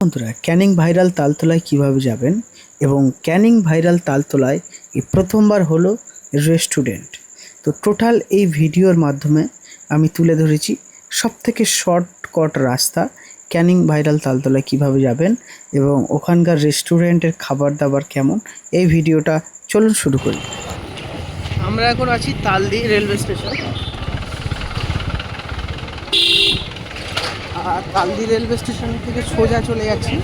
বন্ধুরা, ক্যানিং ভাইরাল তালতলায় কীভাবে যাবেন এবং ক্যানিং ভাইরাল তালতলায় এই প্রথমবার হলো রেস্টুরেন্ট। তো টোটাল এই ভিডিওর মাধ্যমে আমি তুলে ধরেছি সব থেকে শর্টকট রাস্তা ক্যানিং ভাইরাল তালতলায় কীভাবে যাবেন এবং ওখানকার রেস্টুরেন্টের খাবার দাবার কেমন। এই ভিডিওটা চলুন শুরু করি। আমরা এখন আছি Taldi railway station. Taldi railway station থেকে সোজা চলে যাচ্ছি।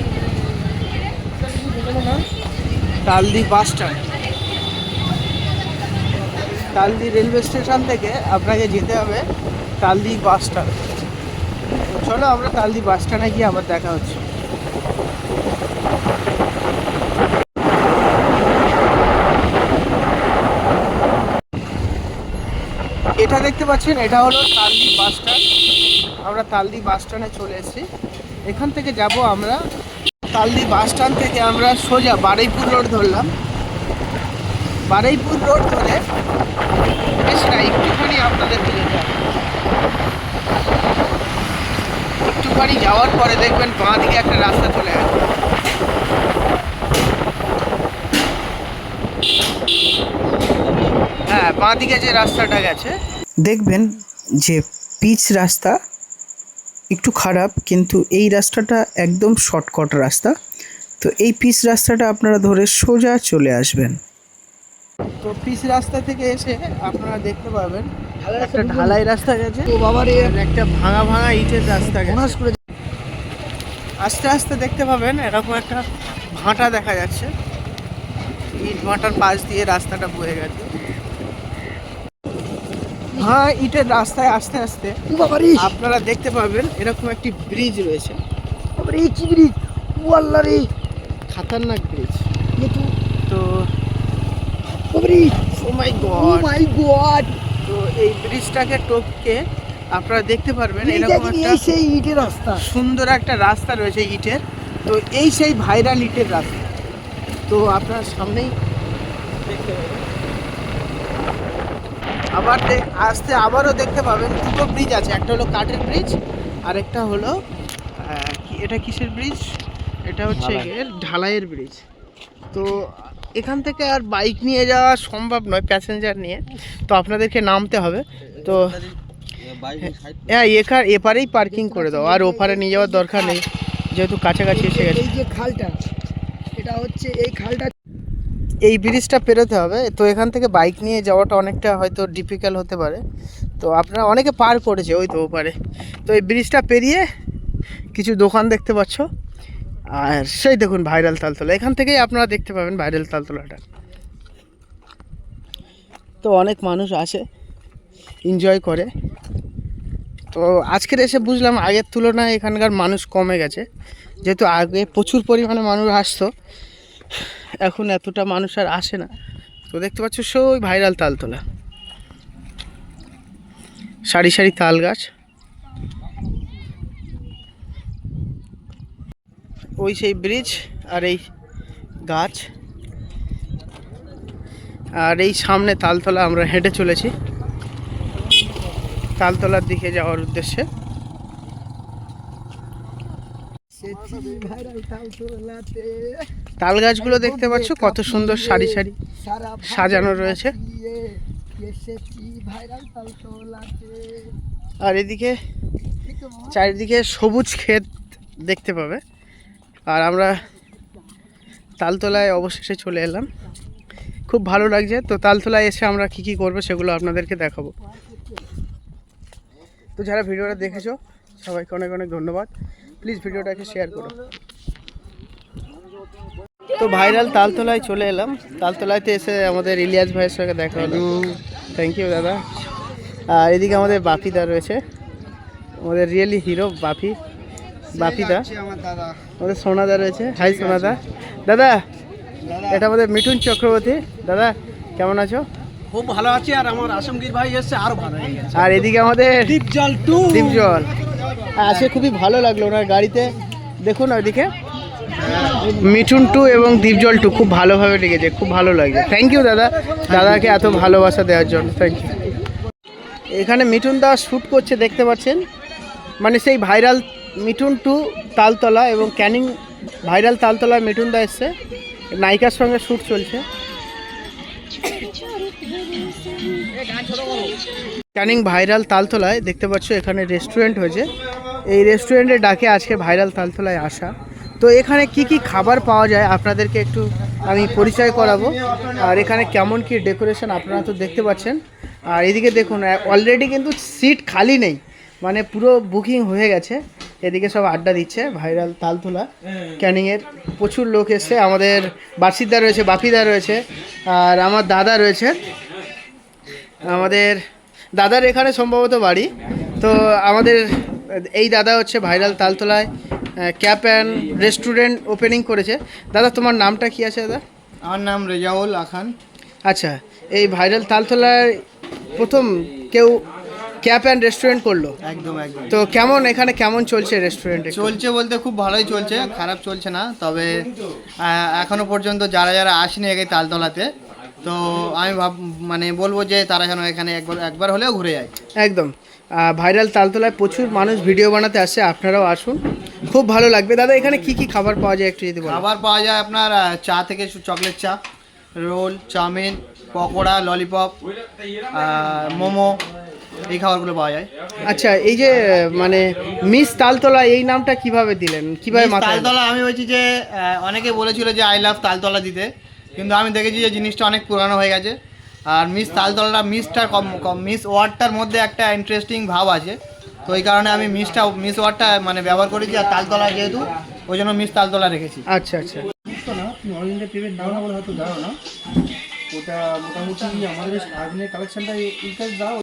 Taldi bus stand. Taldi railway station থেকে আপনাকে যেতে হবে তালদি বাস স্ট্যান্ড। চলো আমরা তালদি বাস স্ট্যান্ডে গিয়ে আবার দেখা হচ্ছে। এটা দেখতে পাচ্ছেন, এটা হলো তালদি বাস স্ট্যান্ড। আমরা তালদি বাস স্ট্যান্ডে চলে এসেছি। এখান থেকে যাব আমরা। তালদি বাস স্ট্যান্ড থেকে আমরা সোজা বারুইপুর রোড ধরলাম। বারুইপুর রোড ধরে বেশ না একটুখানি আপনাদের যেতে হবে একটুখানি যাওয়ার পরে দেখবেন বাঁ দিকে একটা রাস্তা চলে গেছে হ্যাঁ বাঁ দিকে যে রাস্তাটা গেছে। দেখবেন যে পিচ রাস্তা একটু খারাপ কিন্তু এই রাস্তাটা একদম শর্টকাট রাস্তা। তো এই পিচ রাস্তাটা আপনারা ধরে সোজা চলে আসবেন। তো পিচ রাস্তা থেকে এসে আপনারা দেখতে পাবেন একটা ঢালাই রাস্তা গেছে। তো বাবার একটা ভাঙা ভাঙা ইটের রাস্তা গেছে। আস্তে আস্তে দেখতে পাবেন এরকম একটা ভাঁটা দেখা যাচ্ছে। ইট ভাঁটার পাশ দিয়ে রাস্তাটা বয়ে গেছে। হ্যাঁ ইটের রাস্তায় আস্তে আস্তে। আপনারা দেখতে পাবেন এরকম একটি ব্রিজ রয়েছে। এই চিংড়ি ও আল্লাহ রে। খাতারনাক ব্রিজ তো ও মাই ও মাই গড তো এই ব্রিজটাকে টপকে আপনারা দেখতে পারবেন এরকম একটা সেই ইটের রাস্তা। সুন্দর একটা রাস্তা রয়েছে ইটের। তো এই সেই ভাইরাল ইটের রাস্তা। তো আপনার সামনেই দেখতে পাবেন। আবার আসতে আবারও দেখতে পাবেন দুটো ব্রিজ আছে। একটা হলো কাঠের ব্রিজ আর একটা হলো এটা কিসের ব্রিজ এটা হচ্ছে ঢালাইয়ের ব্রিজ তো এখান থেকে আর বাইক নিয়ে যাওয়া সম্ভব নয় প্যাসেঞ্জার নিয়ে। তো আপনাদেরকে নামতে হবে। তো হ্যাঁ এখার এপারেই পার্কিং করে দাও। আর ওপারে নিয়ে যাওয়ার দরকার নেই যেহেতু কাছাকাছি এসে গেছে। এই যে খালটা এটা হচ্ছে এই খালটা এই ব্রিজটা পেরোতে হবে। তো এখান থেকে বাইক নিয়ে যাওয়াটা অনেকটা হয়তো ডিফিকাল্ট হতে পারে। তো আপনারা অনেকে পার করেছে ওই তো ওপারে। তো এই ব্রিজটা পেরিয়ে কিছু দোকান দেখতে পাচ্ছ। আর সেই দেখুন ভাইরাল তালতলা। এখান থেকেই আপনারা দেখতে পাবেন ভাইরাল তালতলাটা। তো অনেক মানুষ আসে এনজয় করে। তো আজকের এসে বুঝলাম আগের তুলনায় এখানকার মানুষ কমে গেছে। যেহেতু আগে প্রচুর পরিমাণে মানুষ আসতো। এখন এতটা মানুষ আর আসে না। তো দেখতে পাচ্ছ সই ভাইরাল তালতলা। সারি সারি তাল গাছ। ওই সেই ব্রিজ আর এই গাছ। আর এই সামনে তালতলা আমরা হেঁটে চলেছি। তালতলার দিকে যাওয়ার উদ্দেশ্যে ভাইরাল তাল গাছগুলো দেখতে পাচ্ছ, কত সুন্দর সারি সারি সাজানো রয়েছে। আর এদিকে? চারিদিকে সবুজ ক্ষেত দেখতে পাবে। আর আমরা তালতলায় অবশেষে চলে এলাম। খুব ভালো লাগছে। তো তালতলায় এসে আমরা কি কি করব সেগুলো আপনাদেরকে দেখাবো। তো যারা ভিডিওটা দেখেছ, সবাইকে অনেক অনেক ধন্যবাদ। প্লিজ ভিডিওটাকে শেয়ার করো। তো ভাইরাল তালতলায় চলে এলাম। তালতলায়তে এসে আমাদের ইলিয়াস ভাইয়ের সঙ্গে দেখা হলো। থ্যাংক ইউ দাদা। আর এদিকে আমাদের বাপিদা রয়েছে। আমাদের রিয়েলি হিরো বাপি। বাপিদা। আমাদের সোনাদা রয়েছে। হাই সোনাদা। দাদা এটা আমাদের মিঠুন চক্রবর্তী। দাদা কেমন আছো? খুব ভালো আছি আর আমার আসমগীর ভাই এসছে আরও ভালো আর এদিকে আমাদের ডিপ জল টু দীপজল। আজকে খুবই ভালো লাগল ওনার গাড়িতে। দেখুন ওইদিকে। মিঠুন টু এবং দীপজল টু খুব ভালোভাবে লেগেছে, খুব ভালো লাগছে। থ্যাংক ইউ দাদা। দাদাকে এত ভালোবাসা দেওয়ার জন্য। থ্যাংক ইউ এখানে মিঠুন দা শ্যুট করছে, দেখতে পাচ্ছেন? মানে সেই ভাইরাল মিঠুন টু তালতলা এবং ক্যানিং ভাইরাল তালতলায় মিঠুন দা এসছে। নায়িকার সঙ্গে শ্যুট চলছে। ক্যানিং ভাইরাল তালতলায় দেখতে পাচ্ছ, এখানে রেস্টুরেন্ট হয়েছে। এই রেস্টুরেন্টের ডাকে আজকে ভাইরাল তালতলায় আসা। তো এখানে কি কি খাবার পাওয়া যায়, আপনাদেরকে একটু আমি পরিচয় করাবো। আর এখানে কেমন কি ডেকোরেশন আপনারা তো দেখতে পাচ্ছেন। আর এদিকে দেখুন অলরেডি কিন্তু সিট খালি নেই। মানে পুরো বুকিং হয়ে গেছে। এদিকে সব আড্ডা দিচ্ছে ভাইরাল তালতলা ক্যানিংয়ের প্রচুর লোক এসছে। আমাদের বার্ষিকদা রয়েছে, বাপিদা রয়েছে, আর আমার দাদা রয়েছে। আমাদের দাদার এখানে সম্ভবত বাড়ি। তো আমাদের এই দাদা হচ্ছে ভাইরাল তালতলায় ক্যাপ অ্যান্ড রেস্টুরেন্ট ওপেনিং করেছে। দাদা তোমার নামটা কি আছে দাদা? আমার নাম রেজাউল আখান। আচ্ছা এই ভাইরাল তালতলায় প্রথম কেউ ক্যাপ অ্যান্ড রেস্টুরেন্ট করল? একদম একদম। তো কেমন এখানে কেমন চলছে রেস্টুরেন্টে চলছে বলতে খুব ভালোই চলছে খারাপ চলছে না তবে এখনও পর্যন্ত যারা যারা আসেনি আগে তালতলাতে তো আমি ভাব মানে বলব যে তারা যেন এখানে একবার একবার হলেও ঘুরে যায়। একদম। ভাইরাল তালতলায় প্রচুর মানুষ ভিডিও বানাতে আসছে আপনারাও আসুন। খুব ভালো লাগবে। দাদা এখানে কি কি খাবার পাওয়া যায় একটু যদি খাবার পাওয়া যায় আপনার চা থেকে চকলেট চা roll chowmein pakora lollipop momo এই খাবারগুলো পাওয়া যায়। আচ্ছা এই যে মানে মিস তালতলা এই নামটা কীভাবে দিলেন? কীভাবে? তালতলা আমি বলছি যে অনেকে বলেছিল যে আই লাভ তালতলা দিতে। কিন্তু আমি দেখেছি যে জিনিসটা অনেক পুরানো হয়ে গেছে। আর মিস তালতলাটা মিসটার কম কম মিস ওয়ার্ডটার মধ্যে একটা ইন্টারেস্টিং ভাব আছে। তো ওই কারণে আমি মিসটা মিস ওয়ার্ডটা মানে ব্যবহার করেছি আর তালতলা যেহেতু ওই জন্য মিস তালতলা রেখেছি। আচ্ছা আচ্ছা। না? তুমি অনলাইনে পেমেন্ট দাও না বলে হয়তো দাও না। ওটা মোটামুটি আমাদের আগুনের কালেকশনটা দাও